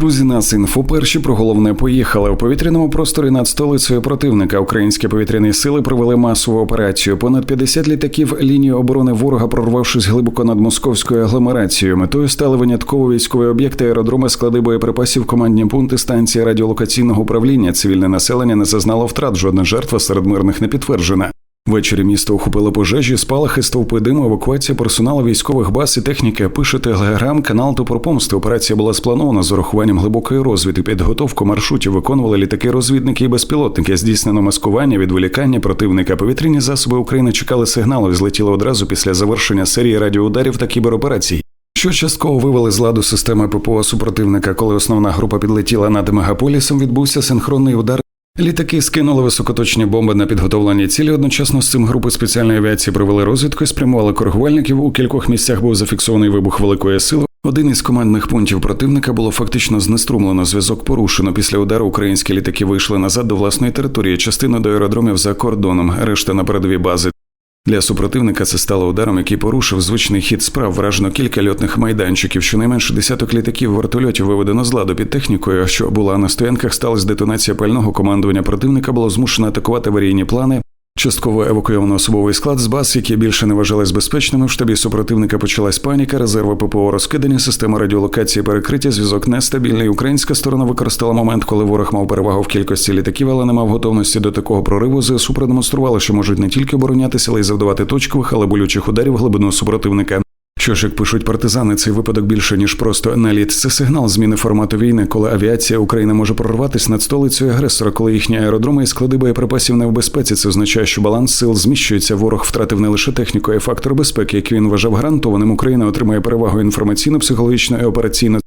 Друзі, нас інфо перші про головне поїхали у повітряному просторі над столицею противника. Українські повітряні сили провели масову операцію. Понад 50 літаків лінії оборони ворога, прорвавшись глибоко над московською агломерацією. Метою стали винятково військові об'єкти, аеродроми, склади боєприпасів, командні пункти, станції радіолокаційного управління. Цивільне населення не зазнало втрат. Жодна жертва серед мирних не підтверджена. Ввечері місто охопили пожежі, спалахи, стовпи диму, евакуація персоналу військових баз і техніки. Пише телеграм-канал Топорпомсти. Операція була спланована з урахуванням глибокої розвідки. Підготовку маршрутів виконували літаки-розвідники і безпілотники. Здійснено маскування, відволікання противника. Повітряні засоби України чекали сигналу і злетіли одразу після завершення серії радіоударів та кібероперацій. Що частково вивели з ладу системи ППО супротивника, коли основна група підлетіла над мегаполісом, відбувся синхронний удар. Літаки скинули високоточні бомби на підготовлені цілі. Одночасно з цим групи спеціальної авіації провели розвідку і спрямували коригувальників. У кількох місцях був зафіксований вибух великої сили. Один із командних пунктів противника було фактично знеструмлено. Зв'язок порушено. Після удару українські літаки вийшли назад до власної території. Частина до аеродромів за кордоном, решта на передові бази. Для супротивника це стало ударом, який порушив звичний хід справ. Вражено кілька льотних майданчиків. Щонайменше десяток літаків вертольотів виведено з ладу під технікою. Що була на стоянках, сталася детонація пального командування противника. Було змушено атакувати аварійні плани. Частково евакуйовано особовий склад з баз, які більше не вважались безпечними. В штабі супротивника почалась паніка, резерви ППО розкидані, система радіолокації перекриття, зв'язок нестабільний. Українська сторона використала момент, коли ворог мав перевагу в кількості літаків, але не мав готовності до такого прориву. ЗСУ продемонстрували, що можуть не тільки оборонятися, але й завдавати точкових, але болючих ударів глибину супротивника. Що ж, як пишуть партизани, цей випадок більше ніж просто наліт. Це сигнал зміни формату війни, коли авіація України може прорватися над столицею агресора, коли їхні аеродроми і склади боєприпасів не в безпеці. Це означає, що баланс сил зміщується. Ворог втратив не лише техніку, а й фактор безпеки, який він вважав гарантованим. Україна отримає перевагу інформаційно, психологічно і операційно.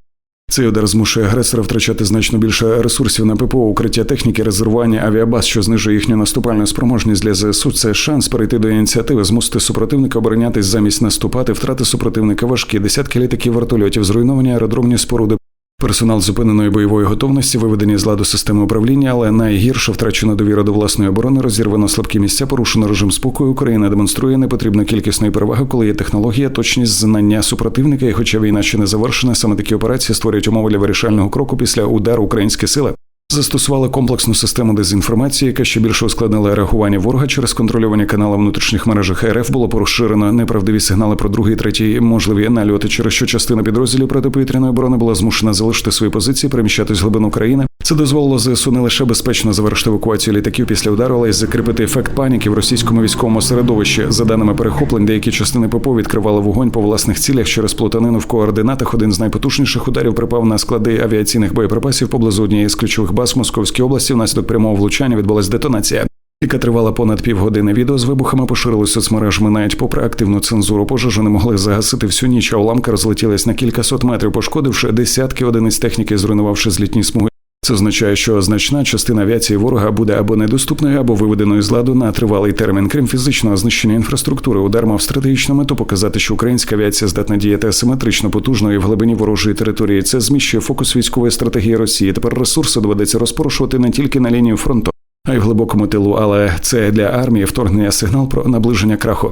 Цей удар змушує агресора втрачати значно більше ресурсів на ППО, укриття техніки, резервування авіабаз, що знижує їхню наступальну спроможність для ЗСУ. Це шанс перейти до ініціативи, змусити супротивника оборонятись замість наступати, втрати супротивника важкі, десятки літаків вертольотів, зруйновані аеродромні споруди. Персонал зупиненої бойової готовності, виведені з ладу системи управління, але найгірше втрачена довіра до власної оборони, розірвано слабкі місця, порушено режим спокою. Україна демонструє непотрібну кількісної переваги, коли є технологія, точність знання супротивника. І хоча війна ще не завершена, саме такі операції створюють умови для вирішального кроку після удару українські сили. Застосували комплексну систему дезінформації, яка ще більше ускладнила реагування ворога через контрольовані канали внутрішніх мережах РФ. Було порушено неправдиві сигнали про другий, третій можливі нальоти, через що частина підрозділів протиповітряної оборони була змушена залишити свої позиції, переміщатись в глибину країни. Це дозволило ЗСУ не лише безпечно завершити евакуацію літаків після удару, але й закріпити ефект паніки в російському військовому середовищі. За даними перехоплень, деякі частини ППО відкривали вогонь по власних цілях через плутанину в координатах. Один з найпотужніших ударів припав на склади авіаційних боєприпасів поблизу однієї з ключових баз в Московській області. Внаслідок прямого влучання відбулась детонація. Яка тривала понад півгодини. Відео з вибухами поширились соцмережами. Навіть попри активну цензуру пожежу не могли загасити всю ніч. а Уламки розлетілись на кількасот метрів, пошкодивши десятки одиниць техніки, зруйнувавши злітні смуги. Це означає, що значна частина авіації ворога буде або недоступною, або виведеною з ладу на тривалий термін. Крім фізичного знищення інфраструктури, удар мав стратегічну мету показати, що українська авіація здатна діяти асиметрично, потужно в глибині ворожої території. Це зміщує фокус військової стратегії Росії. Тепер ресурси доведеться розпорушувати не тільки на лінію фронту, а й в глибокому тилу. Але це для армії вторгнення сигнал про наближення краху.